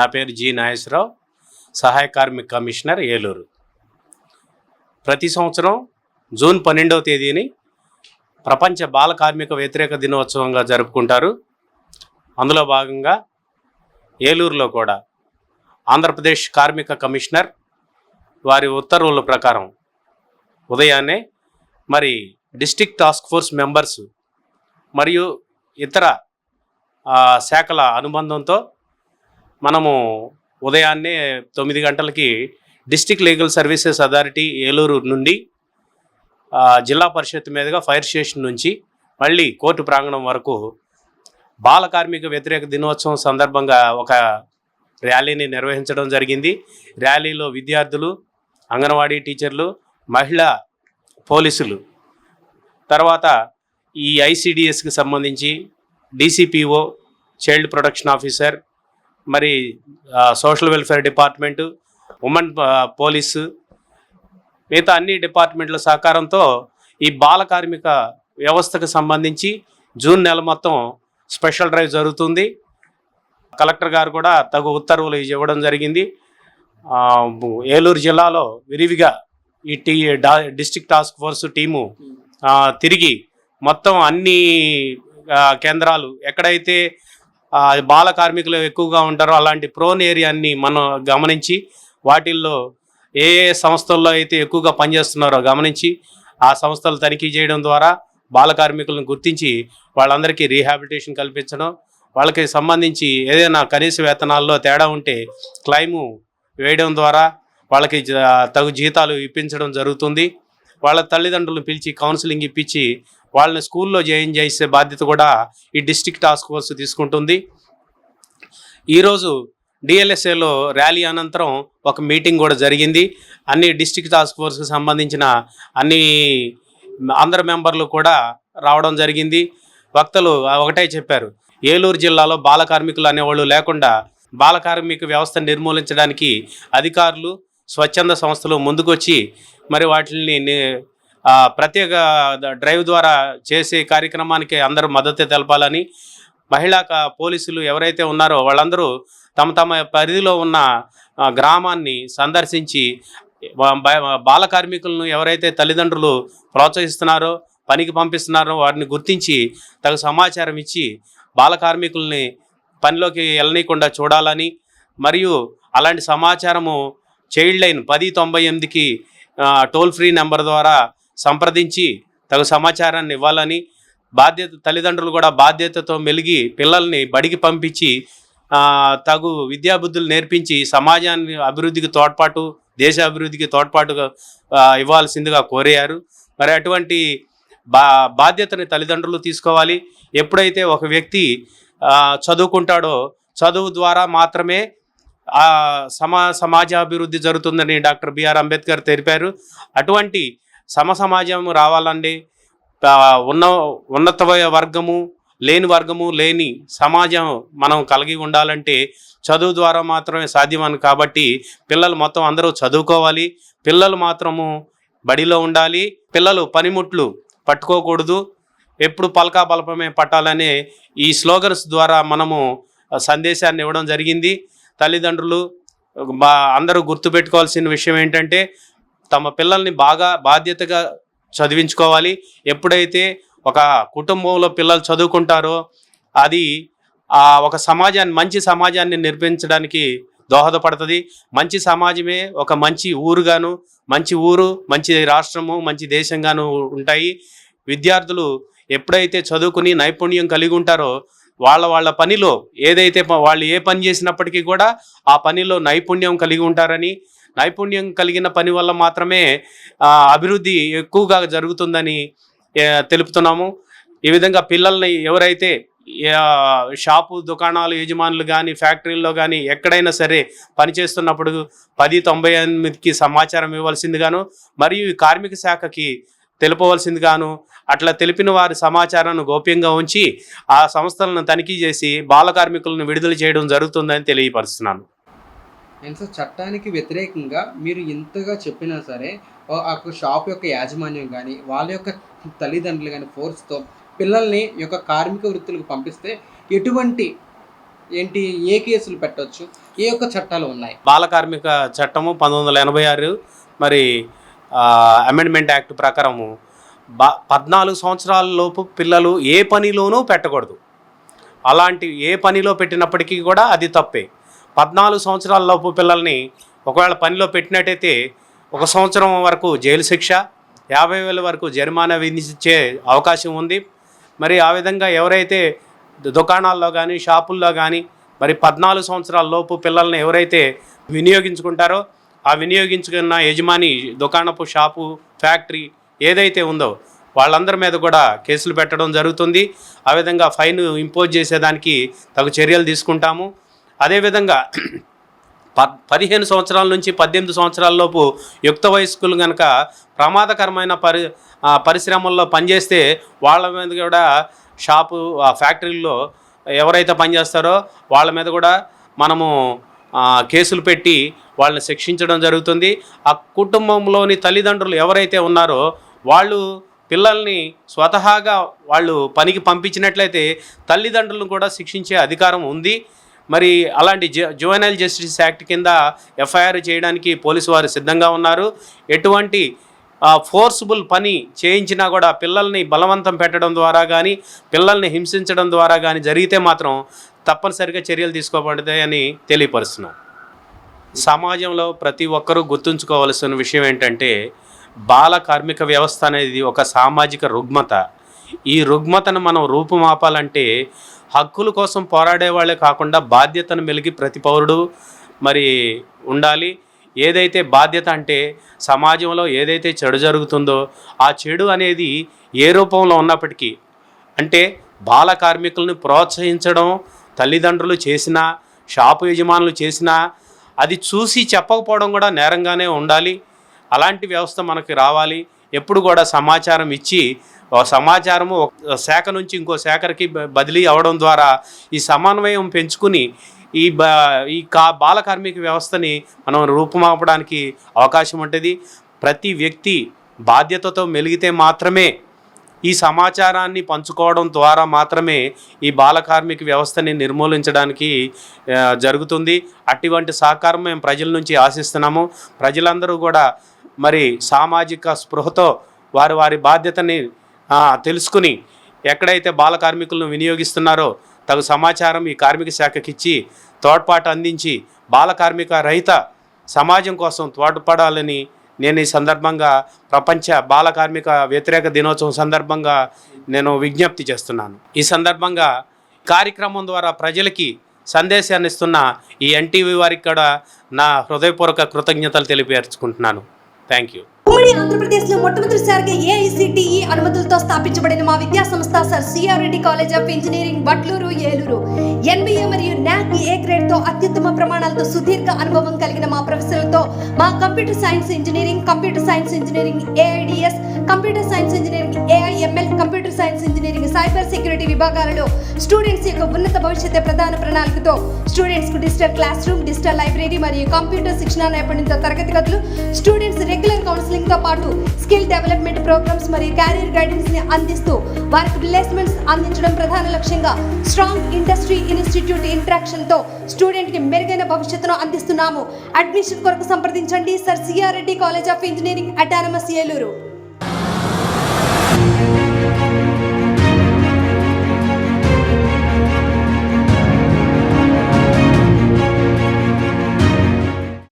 నా పేరు జి నాగేశ్వరరావు సహాయ కార్మిక కమిషనర్ ఏలూరు. ప్రతి సంవత్సరం జూన్ పన్నెండవ తేదీని ప్రపంచ బాల కార్మిక వ్యతిరేక దినోత్సవంగా జరుపుకుంటారు. అందులో భాగంగా ఏలూరులో కూడా ఆంధ్రప్రదేశ్ కార్మిక కమిషనర్ వారి ఉత్తర్వుల ప్రకారం ఉదయాన్నే మరి డిస్టిక్ టాస్క్ ఫోర్స్ మెంబర్స్ మరియు ఇతర శాఖల అనుబంధంతో మనము ఉదయాన్నే తొమ్మిది గంటలకి district legal services authority Eluru నుండి జిల్లా పరిషత్ మీదుగా ఫైర్ స్టేషన్ నుంచి మళ్ళీ కోర్టు ప్రాంగణం వరకు బాల కార్మిక వ్యతిరేక దినోత్సవం సందర్భంగా ఒక ర్యాలీని నిర్వహించడం జరిగింది. ర్యాలీలో విద్యార్థులు అంగన్వాడీ టీచర్లు మహిళా పోలీసులు తర్వాత ఈ ఐసిడిఎస్కి సంబంధించి డిసిపిఓ చైల్డ్ ప్రొటెక్షన్ ఆఫీసర్ మరి social welfare department women police మిగతా అన్ని డిపార్ట్మెంట్ల సహకారంతో ఈ బాల కార్మిక వ్యవస్థకు సంబంధించి జూన్ నెల మొత్తం స్పెషల్ డ్రైవ్ జరుగుతుంది. కలెక్టర్ గారు కూడా తగు ఉత్తర్వులు ఇవ్వడం జరిగింది. ఏలూరు జిల్లాలో విరివిగా ఈ T district task force team తిరిగి మొత్తం అన్ని కేంద్రాలు ఎక్కడైతే బాల కార్మికులు ఎక్కువగా ఉంటారో అలాంటి ప్రోన్ ఏరియాని మనం గమనించి వాటిల్లో ఏ ఏ సంస్థల్లో అయితే ఎక్కువగా పనిచేస్తున్నారో గమనించి ఆ సంస్థలు తనిఖీ చేయడం ద్వారా బాల కార్మికులను గుర్తించి వాళ్ళందరికీ రీహాబిలిటేషన్ కల్పించడం వాళ్ళకి సంబంధించి ఏదైనా కనీస వేతనాల్లో తేడా ఉంటే క్లైము వేయడం ద్వారా వాళ్ళకి తగు జీతాలు ఇప్పించడం జరుగుతుంది. వాళ్ళ తల్లిదండ్రులను పిలిచి కౌన్సిలింగ్ ఇప్పించి వాళ్ళని స్కూల్లో జాయిన్ చేసే బాధ్యత కూడా ఈ డిస్టిక్ టాస్క్ ఫోర్స్ తీసుకుంటుంది. ఈరోజు డిఎల్ఎస్ఏలో ర్యాలీ అనంతరం ఒక మీటింగ్ కూడా జరిగింది. అన్ని డిస్టిక్ టాస్క్ ఫోర్స్కి సంబంధించిన అన్ని అందరు మెంబర్లు కూడా రావడం జరిగింది. వక్తలు ఒకటే చెప్పారు. ఏలూరు జిల్లాలో బాల కార్మికులు అనేవాళ్ళు లేకుండా బాల కార్మిక వ్యవస్థను నిర్మూలించడానికి అధికారులు స్వచ్ఛంద సంస్థలు ముందుకొచ్చి మరి వాటిని ప్రత్యేక డ్రైవ్ ద్వారా చేసే కార్యక్రమానికి అందరూ మద్దతు తెలపాలని మహిళా పోలీసులు ఎవరైతే ఉన్నారో వాళ్ళందరూ తమ తమ పరిధిలో ఉన్న గ్రామాన్ని సందర్శించి బాల కార్మికులను ఎవరైతే తల్లిదండ్రులు ప్రోత్సహిస్తున్నారో పనికి పంపిస్తున్నారో వారిని గుర్తించి తగు సమాచారం ఇచ్చి బాల కార్మికుల్ని పనిలోకి వెళ్ళనీయకుండా చూడాలని మరియు అలాంటి సమాచారము చైల్డ్ లైన్ పది తొంభై ఎనిమిదికి టోల్ ఫ్రీ నెంబర్ ద్వారా సంప్రదించి తగు సమాచారాన్ని ఇవ్వాలని బాధ్యత తల్లిదండ్రులు కూడా బాధ్యతతో మెలిగి పిల్లల్ని బడికి పంపించి తగు విద్యాబుద్ధులు నేర్పించి సమాజాన్ని అభివృద్ధికి తోడ్పాటు దేశ అభివృద్ధికి తోడ్పాటుగా ఇవ్వాల్సిందిగా కోరారు. మరి అటువంటి బా బాధ్యతని తల్లిదండ్రులు తీసుకోవాలి. ఎప్పుడైతే ఒక వ్యక్తి చదువుకుంటాడో చదువు ద్వారా మాత్రమే సమా సమాజ అభివృద్ధి జరుగుతుందని డాక్టర్ బిఆర్ అంబేద్కర్ తెలిపారు. అటువంటి సమసమాజం రావాలండి. ఉన్న ఉన్నత వర్గము లేని వర్గము లేని సమాజం మనం కలిగి ఉండాలంటే చదువు ద్వారా మాత్రమే సాధ్యమని కాబట్టి పిల్లలు మొత్తం అందరూ చదువుకోవాలి. పిల్లలు మాత్రము బడిలో ఉండాలి. పిల్లలు పనిముట్లు పట్టుకోకూడదు. ఎప్పుడు పలకా బలపమే పట్టాలనే ఈ స్లోగన్స్ ద్వారా మనము సందేశాన్ని ఇవ్వడం జరిగింది. తల్లిదండ్రులు అందరూ గుర్తుపెట్టుకోవాల్సిన విషయం ఏంటంటే తమ పిల్లల్ని బాగా బాధ్యతగా చదివించుకోవాలి. ఎప్పుడైతే ఒక కుటుంబంలో పిల్లలు చదువుకుంటారో అది ఆ ఒక సమాజాన్ని మంచి సమాజాన్ని నిర్మించడానికి దోహదపడుతుంది. మంచి సమాజమే ఒక మంచి ఊరుగాను మంచి ఊరు మంచి రాష్ట్రము మంచి దేశంగాను ఉంటాయి. విద్యార్థులు ఎప్పుడైతే చదువుకుని నైపుణ్యం కలిగి ఉంటారో వాళ్ళ వాళ్ళ పనిలో ఏదైతే వాళ్ళు ఏ పని చేసినప్పటికీ కూడా ఆ పనిలో నైపుణ్యం కలిగి ఉంటారని నైపుణ్యం కలిగిన పని వల్ల మాత్రమే అభివృద్ధి ఎక్కువగా జరుగుతుందని తెలుపుతున్నాము. ఈ విధంగా పిల్లల్ని ఎవరైతే షాపు దుకాణాలు యజమానులు కానీ ఫ్యాక్టరీల్లో కానీ ఎక్కడైనా సరే పనిచేస్తున్నప్పుడు పది తొంభై ఎనిమిదికి సమాచారం ఇవ్వాల్సిందిగాను మరియు కార్మిక శాఖకి తెలుపవలసిందిగాను అట్లా తెలిపిన వారి సమాచారాన్ని గోప్యంగా ఉంచి ఆ సంస్థలను తనిఖీ చేసి బాల కార్మికులను విడుదల చేయడం జరుగుతుందని తెలియపరుస్తున్నాను. అండ్ సో చట్టానికి వ్యతిరేకంగా మీరు ఇంతగా చెప్పినా సరే ఆ షాప్ యొక్క యాజమాన్యం కానీ వాళ్ళ యొక్క తల్లిదండ్రులు కానీ ఫోర్స్తో పిల్లల్ని యొక్క కార్మిక వృత్తులకు పంపిస్తే ఎటువంటి ఏంటి ఏ కేసులు పెట్టవచ్చు ఏ యొక్క చట్టాలు ఉన్నాయి? బాల కార్మిక చట్టము పంతొమ్మిది వందల ఎనభై ఆరు మరి అమెండ్మెంట్ యాక్ట్ ప్రకారము బా పద్నాలుగు సంవత్సరాల లోపు పిల్లలు ఏ పనిలోనూ పెట్టకూడదు. అలాంటి ఏ పనిలో పెట్టినప్పటికీ కూడా అది తప్పే. పద్నాలుగు సంవత్సరాల లోపు పిల్లల్ని ఒకవేళ పనిలో పెట్టినట్టయితే ఒక సంవత్సరం వరకు జైలు శిక్ష యాభై వేల వరకు జరిమానా విధించే అవకాశం ఉంది. మరి ఆ విధంగా ఎవరైతే దుకాణాల్లో కానీ షాపుల్లో కానీ మరి పద్నాలుగు సంవత్సరాల లోపు పిల్లల్ని ఎవరైతే వినియోగించుకుంటారో ఆ వినియోగించుకున్న యజమాని దుకాణపు షాపు ఫ్యాక్టరీ ఏదైతే ఉందో వాళ్ళందరి మీద కూడా కేసులు పెట్టడం జరుగుతుంది. ఆ విధంగా ఫైన్ ఇంపోజ్ చేసేదానికి తగు చర్యలు తీసుకుంటాము. అదేవిధంగా ప పదిహేను సంవత్సరాల నుంచి పద్దెనిమిది సంవత్సరాలలోపు యుక్త వయస్కులు కనుక ప్రమాదకరమైన పరి పరిశ్రమల్లో పనిచేస్తే వాళ్ళ మీద కూడా షాపు ఆ ఫ్యాక్టరీల్లో ఎవరైతే పనిచేస్తారో వాళ్ళ మీద కూడా మనము కేసులు పెట్టి వాళ్ళని శిక్షించడం జరుగుతుంది. ఆ కుటుంబంలోని తల్లిదండ్రులు ఎవరైతే ఉన్నారో వాళ్ళు పిల్లల్ని స్వతహాగా వాళ్ళు పనికి పంపించినట్లయితే తల్లిదండ్రులను కూడా శిక్షించే అధికారం ఉంది. మరి అలాంటి జు జువెనైల్ జస్టిస్ యాక్ట్ కింద ఎఫ్ఐఆర్ చేయడానికి పోలీసు వారు సిద్ధంగా ఉన్నారు. ఎటువంటి ఫోర్స్బుల్ పని చేయించినా కూడా పిల్లల్ని బలవంతం పెట్టడం ద్వారా కానీ పిల్లల్ని హింసించడం ద్వారా కానీ జరిగితే మాత్రం తప్పనిసరిగా చర్యలు తీసుకోబడతాయని తెలియపరుస్తున్నాను సమాజంలో ప్రతి ఒక్కరూ గుర్తుంచుకోవలసిన విషయం ఏంటంటే బాల కార్మిక వ్యవస్థ అనేది ఒక సామాజిక రుగ్మత. ఈ రుగ్మతను మనం రూపుమాపాలంటే హక్కుల కోసం పోరాడే వాళ్ళే కాకుండా బాధ్యతను మెలిగి ప్రతి పౌరుడు మరి ఉండాలి. ఏదైతే బాధ్యత అంటే సమాజంలో ఏదైతే చెడు జరుగుతుందో ఆ చెడు అనేది ఏ రూపంలో ఉన్నప్పటికీ అంటే బాల కార్మికులను ప్రోత్సహించడం తల్లిదండ్రులు చేసినా షాపు యజమానులు చేసినా అది చూసి చెప్పకపోవడం కూడా నేరంగానే ఉండాలి. అలాంటి వ్యవస్థ మనకి రావాలి. ఎప్పుడు కూడా సమాచారం ఇచ్చి సమాచారము ఒక శాఖ నుంచి ఇంకో శాఖకి బదిలీ అవడం ద్వారా ఈ సమన్వయం పెంచుకుని ఈ బా ఈ కా బాల కార్మిక వ్యవస్థని మనం రూపుమాపడానికి అవకాశం ఉంటుంది. ప్రతి వ్యక్తి బాధ్యతతో మెలిగితే మాత్రమే ఈ సమాచారాన్ని పంచుకోవడం ద్వారా మాత్రమే ఈ బాల కార్మిక వ్యవస్థని నిర్మూలించడానికి జరుగుతుంది. అటువంటి సహకారం మేము ప్రజల నుంచి ఆశిస్తున్నాము. ప్రజలందరూ కూడా మరి సామాజిక స్పృహతో వారి వారి బాధ్యతని తెలుసుకుని ఎక్కడైతే బాల కార్మికులను వినియోగిస్తున్నారో తగు సమాచారం ఈ కార్మిక శాఖకి ఇచ్చి తోడ్పాటు అందించి బాల కార్మిక రహిత సమాజం కోసం తోడ్పడాలని నేను ఈ సందర్భంగా ప్రపంచ బాల కార్మిక వ్యతిరేక దినోత్సవం సందర్భంగా నేను విజ్ఞప్తి చేస్తున్నాను. ఈ సందర్భంగా కార్యక్రమం ద్వారా ప్రజలకి సందేశాన్ని ఇస్తున్న ఈ ఎన్టీవీ వారికి కూడా నా హృదయపూర్వక కృతజ్ఞతలు తెలియపేర్చుకుంటున్నాను. Thank you. ఉమ్మడి ఆంధ్రప్రదేశ్లో మొట్టమొదటిసారిగా ఏఐసిటిఈ అనుమతులతో స్థాపించబడిన మా విద్యా సంస్థ Sir C R Reddy college of engineering Batluru Eluru. NBA మరియు నాక్ ఏ గ్రేడ్తో అత్యుత్తమ ప్రమాణాలతో సుదీర్ఘ అనుభవం కలిగిన మా ప్రొఫెసర్లతో మా computer science engineering computer science engineering AIDS computer science engineering AIML computer science engineering cyber security విభాగాలలో స్టూడెంట్స్ యొక్క ఉన్నత భవిష్యత్తు ప్రధాన ప్రణాళికతో స్టూడెంట్స్కు digital class room digital library మరియు కంప్యూటర్ శిక్షణ నేపథ్యంతో తరగతి గదులు స్టూడెంట్స్ రెగ్యులర్ కౌన్సిలింగ్ తో పాటు స్కిల్ డెవలప్మెంట్ ప్రోగ్రామ్స్ మరియు క్యారియర్ గైడెన్స్ని అందిస్తూ వారికి ప్లేస్మెంట్స్ అందించడం ప్రధాన లక్ష్యంగా స్ట్రాంగ్ ఇండస్ట్రీ ఇన్స్టిట్యూట్ ఇంట్రాక్షన్తో స్టూడెంట్కి మెరుగైన భవిష్యత్తును అందిస్తున్నాము. అడ్మిషన్ కొరకు సంప్రదించండి. Sir C R Reddy college of engineering autonomous Eluru